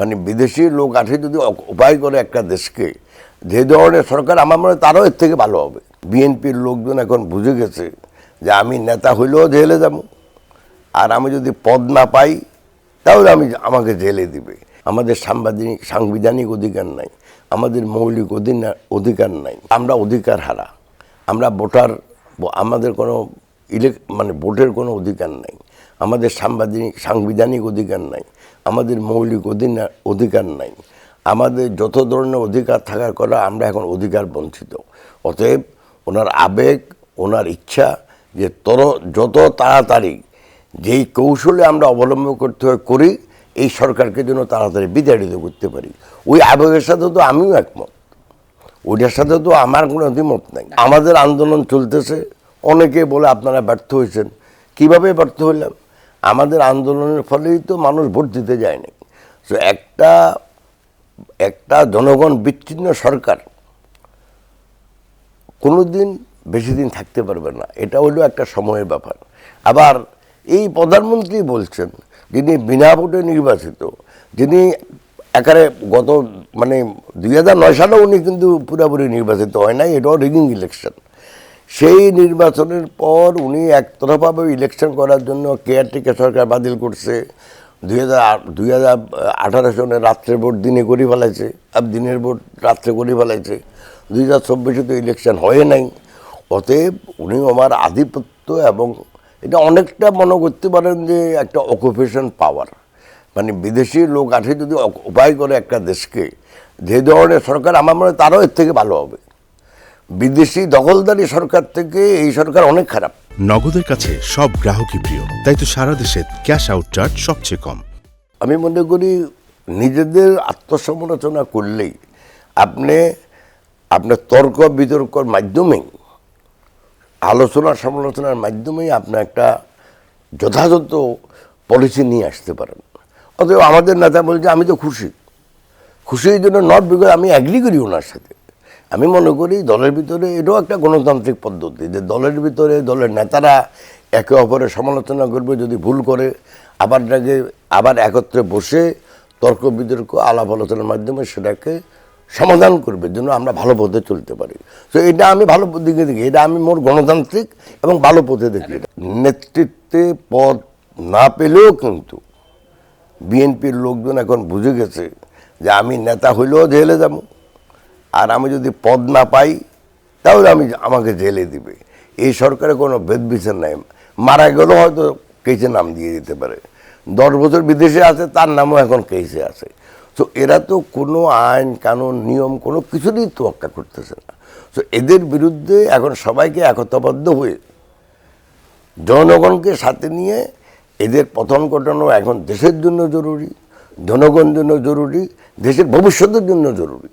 মানে বিদেশি লোক আসে যদি উপায় করে একটা দেশকে, যে ধরনের সরকার, আমার মনে তারও এর থেকে ভালো হবে। বিএনপির লোকজন এখন বুঝে গেছে যে আমি নেতা হইলেও জেলে যাব। আর আমি যদি পদ না পাই, তাহলে আমি আমাকে জেলে দিবে। আমাদের সাংবাদিক, সাংবিধানিক অধিকার নাই, আমাদের মৌলিক অধিকার নাই। আমরা অধিকার হারা। আমরা ভোটার আমাদের কোনো ইলেক মানে ভোটের কোনো অধিকার নাই। আমাদের সাংবাদিক সাংবিধানিক অধিকার নাই, আমাদের মৌলিক অধিনা- অধিকার নাই। আমাদের যত ধরনের অধিকার থাকার কথা আমরা এখন অধিকার বঞ্চিত। অতএব ওনার আবেগ, ওনার ইচ্ছা যে তর যত তাড়াতাড়ি যেই কৌশলে আমরা অবলম্বন করতে হয় করি, এই সরকারকে যেন তাড়াতাড়ি বিতাড়িত করতে পারি। ওই আবেগের সাথে তো আমিও একমত। ওইটার সাথে তো আমার কোনো অভিমত নাই। আমাদের আন্দোলন চলতেছে। অনেকে বলে আপনারা ব্যর্থ হয়েছেন। কীভাবে ব্যর্থ হইলাম আমাদের আন্দোলনের ফলেই তো মানুষ ভোট দিতে যায়নি তো একটা একটা জনগণ বিচ্ছিন্ন সরকার কোনো দিন বেশি দিন থাকতে পারবে না। এটা হলো একটা সময়ের ব্যাপার। আবার এই প্রধানমন্ত্রী বলছেন, যিনি বিনা ভোটে নির্বাচিত, যিনি একারে গত মানে দুই হাজার নয় সালেও উনি কিন্তু পুরোপুরি নির্বাচিত হয় নাই, এটাও রিগিং ইলেকশন। সেই নির্বাচনের পর উনি একতরফাভাবে ইলেকশন করার জন্য কেয়ারটেকার সরকার বাতিল করছে। দুই হাজার দুই হাজার আঠারো সনে রাত্রে ভোট দিনে করে ফেলাইছে। আর দিনের ভোট রাত্রে করে ফেলাইছে। দুই হাজার চব্বিশে তো ইলেকশন হয় নাই। অতএব উনি আমার আধিপত্য এবং এটা অনেকটা মনে করতে পারেন যে একটা অকুপেশন পাওয়ার মানে বিদেশি লোক আসে যদি উপায় করে একটা দেশকে, যে ধরনের সরকার আমার মনে হয় তারও এর থেকে ভালো হবে। বিদেশি দখলদারি সরকার থেকে এই সরকার অনেক খারাপ। নগদের কাছে সব গ্রাহকই প্রিয় তাই তো সারা দেশে ক্যাশ আউট চার্জ সবচেয়ে কম। আমি মনে করি নিজেদের আত্মসমালোচনা করলেই আপনি আপনার তর্ক বিতর্কর মাধ্যমেই আলোচনা সমালোচনার মাধ্যমেই আপনি একটা যথাযথ পলিসি নিয়ে আসতে পারেন। অতএব আমাদের নেতা বলছে আমি তো খুশি। খুশি এই জন্য নট বিকজ আমি অ্যাগ্রি করি ওনার সাথে। আমি মনে করি দলের ভিতরে এটাও একটা গণতান্ত্রিক পদ্ধতি যে দলের ভিতরে দলের নেতারা একে অপরের সমালোচনা করবে, যদি ভুল করে আবার তাকে আবার একত্রে বসে তর্ক বিতর্ক, আলাপ আলোচনার মাধ্যমে সেটাকে সমাধান করবে যেন আমরা ভালো পথে চলতে পারি। তো এটা আমি ভালো দিকে দেখি, এটা আমি মোর গণতান্ত্রিক এবং ভালো পথে দেখি। নেতৃত্বে পদ না পেলেও কিন্তু বিএনপির লোকজন এখন বুঝে গেছে যে আমি নেতা হইলেও জেলে যাব। আর আমি যদি পদ না পাই, তাহলে আমি আমাকে জেলে দিবে। এই সরকারে কোনো ভেদ বিচার নাই। মারা গেলেও হয়তো কেসে নাম দিয়ে দিতে পারে। দশ বছর বিদেশে আছে, তার নামও এখন কেসে আছে। তো এরা তো কোনো আইন, কানুন, নিয়ম, কোনো কিছুরই তোয়াক্কা করতেছে না। তো এদের বিরুদ্ধে এখন সবাইকে একতাবদ্ধ হয়ে জনগণকে সাথে নিয়ে এদের পতন ঘটানো এখন দেশের জন্য জরুরি জনগণ জন্য জরুরি, দেশের ভবিষ্যতের জন্য জরুরি।